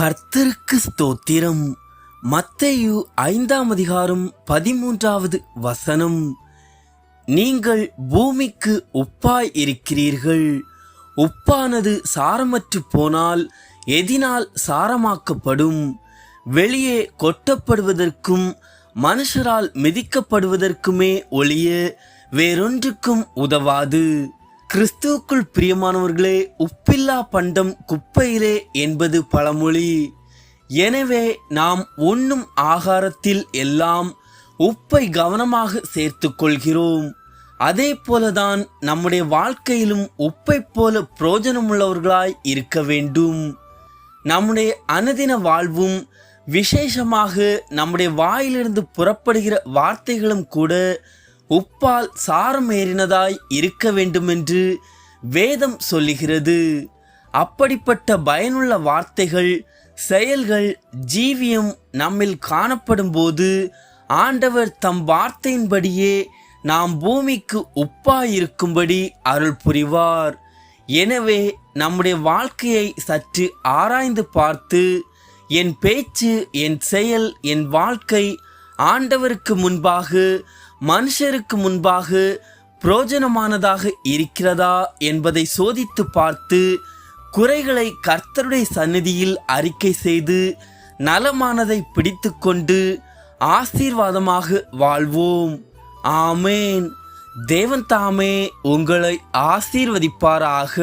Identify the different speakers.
Speaker 1: கர்த்தருக்கு ஸ்தோத்திரம். மத்தையு ஐந்தாம் அதிகாரம் பதிமூன்றாவது வசனம். நீங்கள் பூமிக்கு உப்பாய் இருக்கிறீர்கள். உப்பானது சாரமற்று போனால் எதினால் சாரமாக்கப்படும். வெளியே கொட்டப்படுவதற்கும் மனுஷரால் மிதிக்கப்படுவதற்குமே ஒளிய வேறொன்றுக்கும் உதவாது. கிறிஸ்துவுக்குள் பிரியமானவர்களே உப்பில்லா பண்டம் குப்பையிலே என்பது பழமொழி. எனவே நாம் உண்ணும் ஆகாரத்தில் எல்லாம் உப்பை கவனமாக சேர்த்து கொள்கிறோம். அதே போலதான் நம்முடைய வாழ்க்கையிலும் உப்பை போல புரோஜனமுள்ளவர்களாய் இருக்க வேண்டும். நம்முடைய அனுதின வாழ்வும் விசேஷமாக நம்முடைய வாயிலிருந்து புறப்படுகிற வார்த்தைகளும் கூட உப்பால் சாரம் ஏறினதாய் இருக்க வேண்டுமென்று வேதம் சொல்லுகிறது. அப்படிப்பட்ட பயனுள்ள வார்த்தைகள் செயல்கள் ஜீவியம் நம்மில் காணப்படும் போது ஆண்டவர் தம் வார்த்தையின்படியே நாம் பூமிக்கு உப்பாயிருக்கும்படி அருள் புரிவார். எனவே நம்முடைய வாழ்க்கையை சற்று ஆராய்ந்து பார்த்து என் பேச்சு என் செயல் என் வாழ்க்கை ஆண்டவருக்கு முன்பாக மனுஷருக்கு முன்பாக புரோஜனமானதாக இருக்கிறதா என்பதை சோதித்து பார்த்து குறைகளை கர்த்தருடைய சந்நிதியில் அறிக்கை செய்து நலமானதை பிடித்துக்கொண்டு ஆசீர்வாதமாக வாழ்வோம். ஆமேன். தேவன் தாமே உங்களை ஆசீர்வதிப்பாராக.